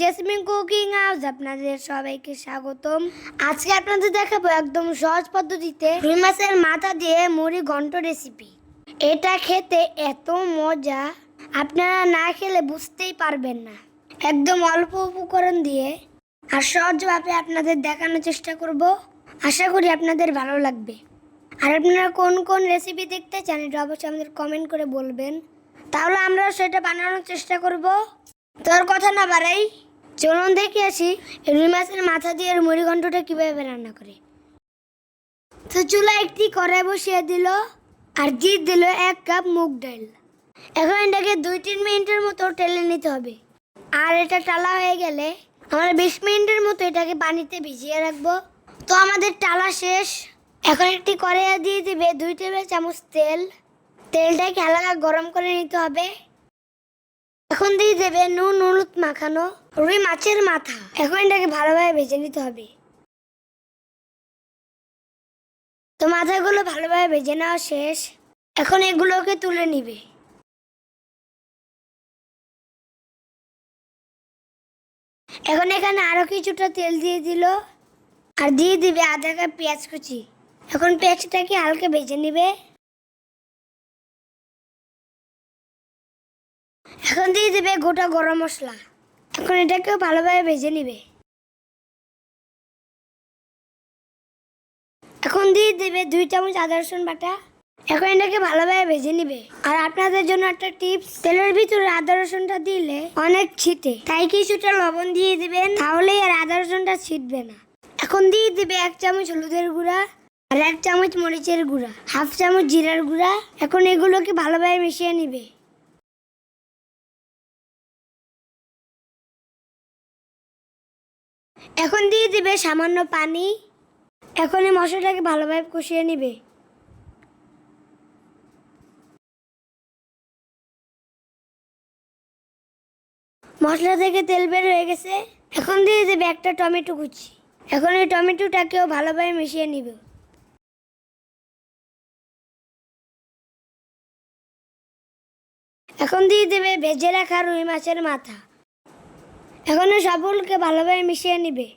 Jasmine cooking house আপনাদের সবাইকে স্বাগতম। আজকে আপনাদের দেখাবো একদম সহজ পদ্ধতিতে রুই মাছের মাথা দিয়ে মুড়ি ঘন্ট রেসিপি এটা খেতে এত মজা, আপনারা না খেলে বুঝতেই পারবেন না। একদম অল্প উপকরণ দিয়ে আর সহজভাবে আপনাদের দেখানোর চেষ্টা করব। আশা করি আপনাদের ভালো লাগবে। আর আপনারা কোন কোন রেসিপি দেখতে চান, এটা অবশ্যই আমাদের কমেন্ট করে বলবেন। তাহলে আমরা সেটা বানানোর চেষ্টা করব। তোর কথা না বাড়াই, চলুন দেখে আসি, রুই মাছের মাথা দিয়ে এর মুড়ি ঘন্টটা কীভাবে রান্না করে। তো চুলা একটি কড়াই বসিয়ে দিল আর দিয়ে দিল এক কাপ মুগ ডাল। এখন এটাকে দুই তিন মিনিটের মতো টেলে নিতে হবে। আর এটা টালা হয়ে গেলে আমরা বিশ মিনিটের মতো এটাকে পানিতে ভিজিয়ে রাখব। তো আমাদের টালা শেষ। এখন একটি কড়াইয়া দিয়ে দিবে দুই টেবিল চামচ তেল। তেলটাকে হালকা গরম করে নিতে হবে। এখন দিয়ে দেবে নুন, হলুদ মাখানো রুই মাছের মাথা। এখন এটাকে ভালোভাবে ভেজে নিতে হবে। তো মাথাগুলো ভালোভাবে ভেজে নেওয়া শেষ। এখন এগুলোকে তুলে নিবে। এখন এখানে আরও কিছুটা তেল দিয়ে দিল। আর দিয়ে দিবে আধা কাপ পেঁয়াজ কুচি। এখন পেঁয়াজটাকে হালকা ভেজে নিবে। এখন দিয়ে দিবে গোটা গরম মশলা। এখন এটাকেও ভালোভাবে ভেজে নিবে। এখন দিয়ে দেবে দুই চামচ আদা রসুন বাটা। এখন এটাকে ভালোভাবে ভেজে নিবে। আর আপনাদের জন্য একটা টিপস, তেলের ভিতরে আদা রসুনটা দিলে অনেক ছিটে। তাই কিছুটা লবণ দিয়ে দিবেন, তাহলেই আর আদা রসুনটা ছিটবে না। এখন দিয়ে দিবে এক চামচ হলুদের গুঁড়া আর এক চামচ মরিচের গুঁড়া, হাফ চামচ জিরার গুঁড়া। এখন এগুলোকে ভালোভাবে মিশিয়ে নিবে। এখন দিয়ে দিবে সামান্য পানি। এখন এই মশলাটাকে ভালোভাবে কষিয়ে নিবে। মশলা থেকে তেল বের হয়ে গেছে। এখন দিয়ে দেবে একটা টমেটো কুচি। এখন এই টমেটোটাকেও ভালোভাবে মিশিয়ে নিবে। এখন দিয়ে দেবে ভেজে রাখা রুই মাছের মাথা। এখন এই ভালোভাবে মিশিয়ে নিবে।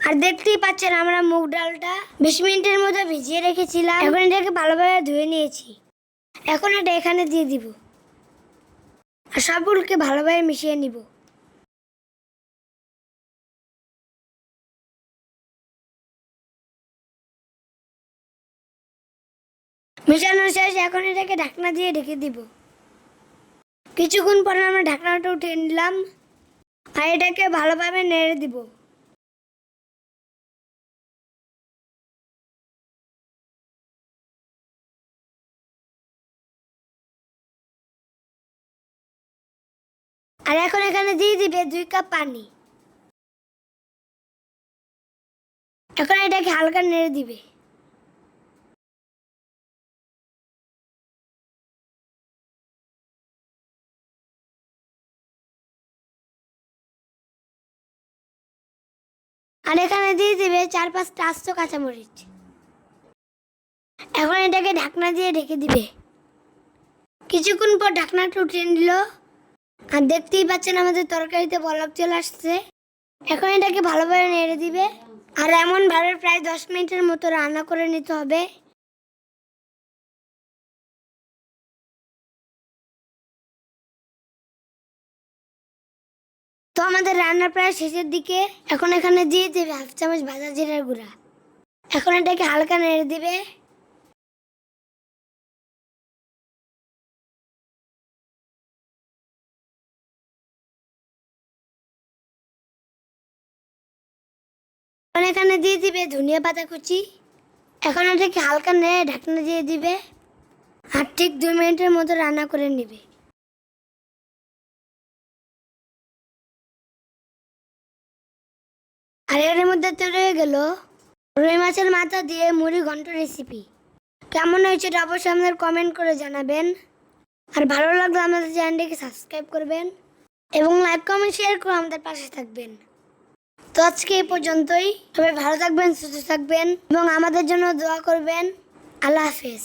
আর দেখতেই পাচ্ছেন আমরা মুগ ডালটা বিশ মিনিটের মধ্যে ভিজিয়ে রেখেছিলাম। এখন এটাকে ভালোভাবে ধুয়ে নিয়েছি। এখন এটা এখানে দিয়ে দিব। আর সবগুলোকে ভালোভাবে মিশিয়ে নিব। মিশানো শেষ এখন এটাকে ঢাকনা দিয়ে ঢেকে দিব। কিছুক্ষণ পরে আমরা ঢাকনাটা উঠিয়ে নিলাম আর এটাকে ভালোভাবে নেড়ে দিব। আর এখন এখানে দিয়ে দিবে দুই কাপ পানি। এখন এটাকে হালকা নেড়ে দিবে। আর এখানে দিয়ে দেবে চার পাঁচটা আস্ত কাঁচামরিচ। এখন এটাকে ঢাকনা দিয়ে ঢেকে দিবে। কিছুক্ষণ পর ঢাকনাটা উঠিয়ে নিল। আর দেখতেই পাচ্ছেন আমাদের তরকারিতে বলক চলে আসছে। এখন এটাকে ভালোভাবে নেড়ে দিবে। আর এমন ভাবে প্রায় দশ মিনিটের মতো রান্না করে নিতে হবে। তো আমাদের রান্না প্রায় শেষের দিকে। এখন এখানে দিয়ে দেবে হাফ চামচ ভাজা জিরার গুঁড়া। এখন এটাকে হালকা নেড়ে দিবে। এখন দিয়ে দিবে ধনিয়া পাতা কুচি। এখন এটাকে হালকা নেড়ে ঢাকনা দিয়ে দিবে। আর ঠিক দুই মিনিটের মতো রান্না করে নেবে। আর এর মধ্যে তো রয়ে গেল। রুই মাছের মাথা দিয়ে মুড়ি ঘন্ট রেসিপি কেমন হয়েছে এটা অবশ্যই আমাদের কমেন্ট করে জানাবেন। আর ভালো লাগলে আমাদের চ্যানেলটিকে সাবস্ক্রাইব করবেন এবং লাইক কমেন্ট শেয়ার করে আমাদের পাশে থাকবেন। তো আজকে এই পর্যন্তই। সবাই ভালো থাকবেন, সুস্থ থাকবেন এবং আমাদের জন্য দোয়া করবেন। আল্লাহ হাফেজ।